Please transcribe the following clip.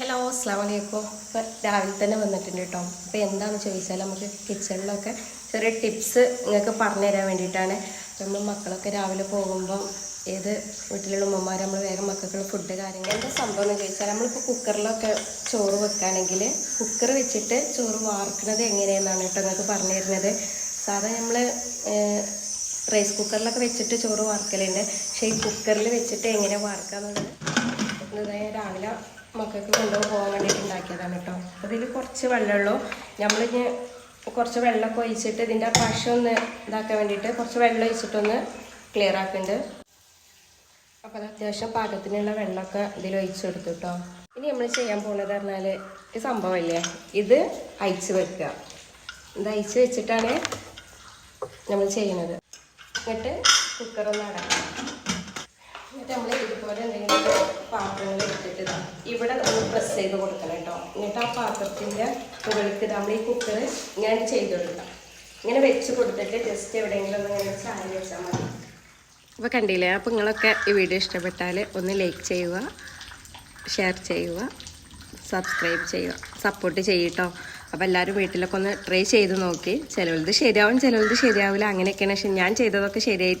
Hello അസ്സാം വലൈക്കും ഇപ്പം രാവിലെ തന്നെ വന്നിട്ടുണ്ട് കേട്ടോ അപ്പോൾ എന്താണെന്ന് ചോദിച്ചാൽ നമുക്ക് കിച്ചണിലൊക്കെ ചെറിയ ടിപ്സ് നിങ്ങൾക്ക് പറഞ്ഞു തരാൻ വേണ്ടിയിട്ടാണ്. നമ്മൾ മക്കളൊക്കെ രാവിലെ പോകുമ്പം ഏത് വീട്ടിലുള്ള ഉമ്മമാർ നമ്മൾ വേഗം മക്കൾക്കുള്ള ഫുഡ് കാര്യങ്ങൾ എന്താ സംഭവം എന്ന് ചോദിച്ചാൽ നമ്മളിപ്പോൾ കുക്കറിലൊക്കെ ചോറ് വെക്കുകയാണെങ്കിൽ കുക്കർ വെച്ചിട്ട് ചോറ് വാർക്കുന്നത് എങ്ങനെയെന്നാണ് കേട്ടോ നിങ്ങൾക്ക് പറഞ്ഞു തരുന്നത്. സാധാരണ നമ്മൾ റൈസ് കുക്കറിലൊക്കെ വെച്ചിട്ട് ചോറ് വാർക്കലുണ്ട്. പക്ഷേ ഈ കുക്കറിൽ വെച്ചിട്ട് എങ്ങനെ വാർക്കാന്നുള്ളത്? രാവിലെ മക്കൾക്ക് കൊണ്ടുപോകാൻ പോകാൻ വേണ്ടിയിട്ട് ഉണ്ടാക്കിയതാണ് കേട്ടോ. ഇതിൽ കുറച്ച് വെള്ളമുള്ളൂ. നമ്മളിഞ്ഞ് കുറച്ച് വെള്ളമൊക്കെ ഒഴിച്ചിട്ട് ഇതിന്റെ പശ ഒന്ന് ഇതാക്കാൻ വേണ്ടിയിട്ട് കുറച്ച് വെള്ളം ഒഴിച്ചിട്ടൊന്ന് ക്ലിയർ ആക്കുന്നുണ്ട് അപ്പോൾ അത് അത്യാവശ്യം പാകത്തിനുള്ള വെള്ളമൊക്കെ ഇതിൽ ഒഴിച്ചു കൊടുത്തു കേട്ടോ. ഇനി നമ്മൾ ചെയ്യാൻ പോകുന്നത് പറഞ്ഞാൽ ഈ സംഭവമല്ലേ ഇത് അയച്ച് വെക്കുക. ഇത് അയച്ച് വെച്ചിട്ടാണ് നമ്മൾ ചെയ്യുന്നത്. എന്നിട്ട് കുക്കറൊന്ന് അടക്കാം എന്നിട്ട് നമ്മൾ ഇതുപോലെ എന്തെങ്കിലും ഇവിടെ നമ്മൾ പ്രസ് ചെയ്ത് കൊടുക്കണം കേട്ടോ. എന്നിട്ട് ആ പാത്രത്തിന്റെ മുകളിലേക്ക് നമ്മൾ ഈ കുക്കർ ഇങ്ങനെ ചെയ്ത് കൊടുക്കാം. ഇങ്ങനെ വെച്ച് കൊടുത്തിട്ട് ജസ്റ്റ് എവിടെയെങ്കിലും ഒന്ന് ഇങ്ങനെ ചായ വെച്ചാൽ മതി. അപ്പോൾ കണ്ടില്ലേ? അപ്പോൾ നിങ്ങളൊക്കെ ഈ വീഡിയോ ഇഷ്ടപ്പെട്ടാൽ ഒന്ന് ലൈക്ക് ചെയ്യുക ഷെയർ ചെയ്യുക സബ്സ്ക്രൈബ് ചെയ്യുക സപ്പോർട്ട് ചെയ്യട്ടോ. അപ്പോൾ എല്ലാവരും വീട്ടിലൊക്കെ ഒന്ന് ട്രൈ ചെയ്ത് നോക്കി. ചിലവിലത് ശരിയാവും ചിലവിലത് ശരിയാവില്ല. അങ്ങനെയൊക്കെയാണ്. പക്ഷെ ഞാൻ ചെയ്തതൊക്കെ ശരിയായി